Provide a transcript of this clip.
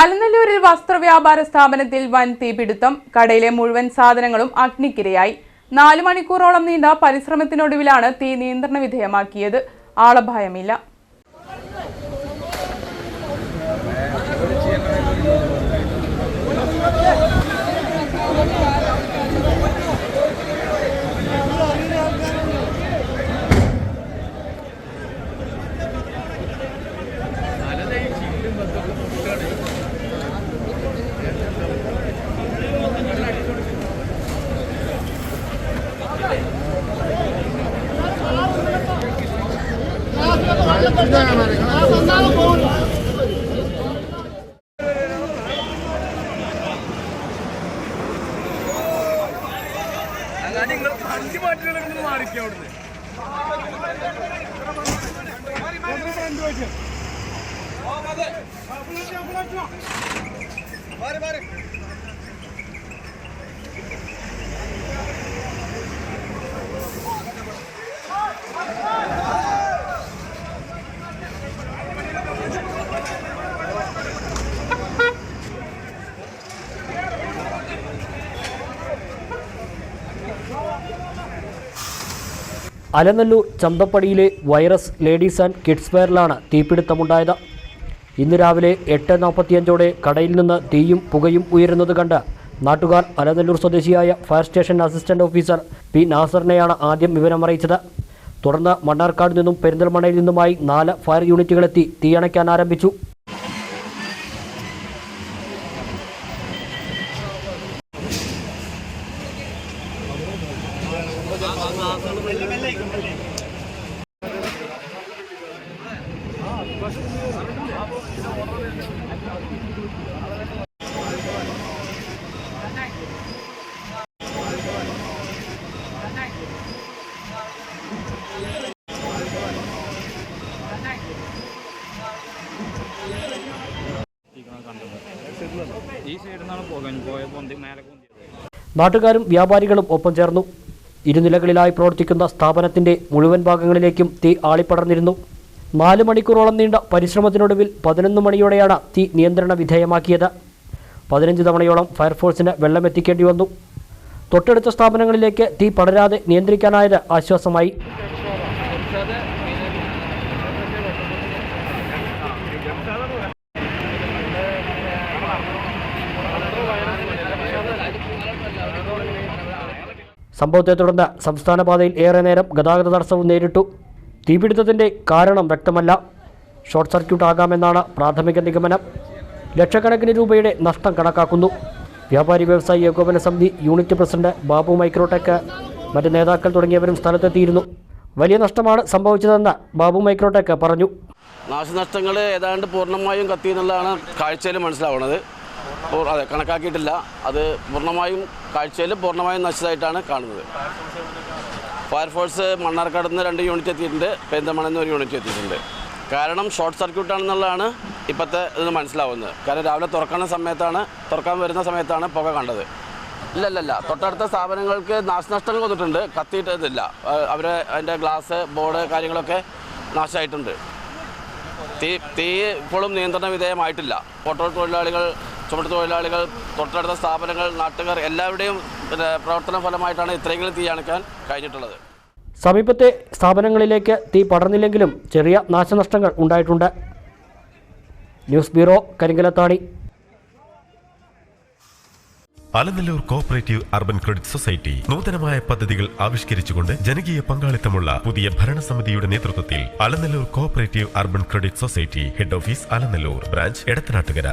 അലനല്ലൂരിൽ വസ്ത്രവ്യാപാര സ്ഥാപനത്തിൽ വൻ തീപിടുത്തം. കടയിലെ മുഴുവൻ സാധനങ്ങളും അഗ്നിക്കിരയായി. നാലു മണിക്കൂറോളം നീണ്ട പരിശ്രമത്തിനൊടുവിലാണ് തീ നിയന്ത്രണ വിധേയമാക്കിയത്. ആളഭയമില്ല അങ്ങനെ നിങ്ങൾ അഞ്ച് മാറ്റികൾ അലനല്ലൂർ ചന്തപ്പടിയിലെ വൈറസ് ലേഡീസ് ആൻഡ് കിഡ്സ് വെയറിലാണ് തീപിടുത്തമുണ്ടായത്. ഇന്ന് രാവിലെ എട്ട് നാൽപ്പത്തിയഞ്ചോടെ കടയിൽ നിന്ന് തീയും പുകയും ഉയരുന്നത് കണ്ട് നാട്ടുകാർ അലനല്ലൂർ സ്വദേശിയായ fire station assistant officer P നാസറിനെയാണ് ആദ്യം വിവരമറിയിച്ചത്. തുടർന്ന് മണ്ണാർക്കാട് നിന്നും പെരിന്തൽമണ്ണയിൽ നിന്നുമായി നാല് ഫയർ യൂണിറ്റുകളെത്തി തീയണയ്ക്കാൻ ആരംഭിച്ചു. നാട്ടുകാരും വ്യാപാരികളും ഒപ്പം ചേർന്നു. ഇരുനിലകളിലായി പ്രവർത്തിക്കുന്ന സ്ഥാപനത്തിന്റെ മുഴുവൻ ഭാഗങ്ങളിലേക്കും തീ ആളിപ്പടർന്നിരുന്നു. നാല് മണിക്കൂറോളം നീണ്ട പരിശ്രമത്തിനൊടുവിൽ പതിനൊന്ന് മണിയോടെയാണ് തീ നിയന്ത്രണ വിധേയമാക്കിയത്. പതിനഞ്ച് തവണയോളം ഫയർഫോഴ്സിന് വെള്ളമെത്തിക്കേണ്ടി വന്നു. തൊട്ടടുത്ത സ്ഥാപനങ്ങളിലേക്ക് തീ പടരാതെ നിയന്ത്രിക്കാനായത് ആശ്വാസമായി. സംഭവത്തെ തുടർന്ന് സംസ്ഥാന പാതയിൽ ഏറെ നേരം ഗതാഗത തടസ്സവും നേരിട്ടു. തീപിടുത്തത്തിന്റെ കാരണം വ്യക്തമല്ല. ഷോർട്ട് സർക്യൂട്ട് ആകാമെന്നാണ് പ്രാഥമിക നിഗമനം. ലക്ഷക്കണക്കിന് രൂപയുടെ നഷ്ടം കണക്കാക്കുന്നു. വ്യാപാരി വ്യവസായി ഏകോപന സമിതി യൂണിറ്റ് പ്രസിഡന്റ് ബാബു മൈക്രോടെക് മറ്റ് നേതാക്കൾ തുടങ്ങിയവരും സ്ഥലത്തെത്തിയിരുന്നു. വലിയ നഷ്ടമാണ് സംഭവിച്ചതെന്ന് ബാബു മൈക്രോടെക് പറഞ്ഞു. നാശനഷ്ടങ്ങൾ ഏതാണ്ട് പൂർണമായും കത്തി എന്നുള്ളതാണ് കാഴ്ചയിൽ മനസ്സിലാവുന്നത്. അതെ കണക്കാക്കിയിട്ടില്ല. അത് പൂർണമായും കാഴ്ചയിൽ പൂർണമായും നശിച്ചതായിട്ടാണ് കാണുന്നത്. ഫയർഫോഴ്സ് മണ്ണാർക്കാട് നിന്ന് രണ്ട് യൂണിറ്റ് എത്തിയിട്ടുണ്ട്. പെരിന്തമണ്ണയിൽ നിന്ന് ഒരു യൂണിറ്റ് എത്തിയിട്ടുണ്ട്. കാരണം ഷോർട്ട് സർക്യൂട്ട് ആണെന്നുള്ളതാണ് ഇപ്പോഴത്തെ ഇത് മനസ്സിലാവുന്നത്. കാരണം രാവിലെ തുറക്കുന്ന സമയത്താണ് തുറക്കാൻ വരുന്ന സമയത്താണ് പുക കണ്ടത്. ഇല്ല ഇല്ല ഇല്ല തൊട്ടടുത്ത സ്ഥാപനങ്ങൾക്ക് നാശനഷ്ടങ്ങൾ വന്നിട്ടുണ്ട്. കത്തിയിട്ടതില്ല. അവർ അതിന്റെ ഗ്ലാസ് ബോർഡ് കാര്യങ്ങളൊക്കെ നാശമായിട്ടുണ്ട്. തീ തീ ഇപ്പോഴും നിയന്ത്രണ വിധേയമായിട്ടില്ല. ഓട്ടോ തൊഴിലാളികൾ ചുമട്ട് തൊഴിലാളികൾ തൊട്ടടുത്ത സ്ഥാപനങ്ങൾ നാട്ടുകാർ എല്ലാവരുടെയും പിന്നെ പ്രവർത്തന ഫലമായിട്ടാണ് ഇത്രയെങ്കിലും തീ അണയ്ക്കാൻ കഴിഞ്ഞിട്ടുള്ളത്. സമീപത്തെ സ്ഥാപനങ്ങളിലേക്ക് തീ പടർന്നില്ലെങ്കിലും ചെറിയ നാശനഷ്ടങ്ങൾ ഉണ്ടായിട്ടുണ്ട്. News bureau Karinkallathani. Alanallur cooperative urban credit society നൂതനമായ പദ്ധതികൾ ആവിഷ്കരിച്ചുകൊണ്ട് ജനകീയ പങ്കാളിത്തമുള്ള പുതിയ ഭരണസമിതിയുടെ നേതൃത്വത്തിൽ Alanallur cooperative urban credit society head office Alanallur branch Edathanattukara.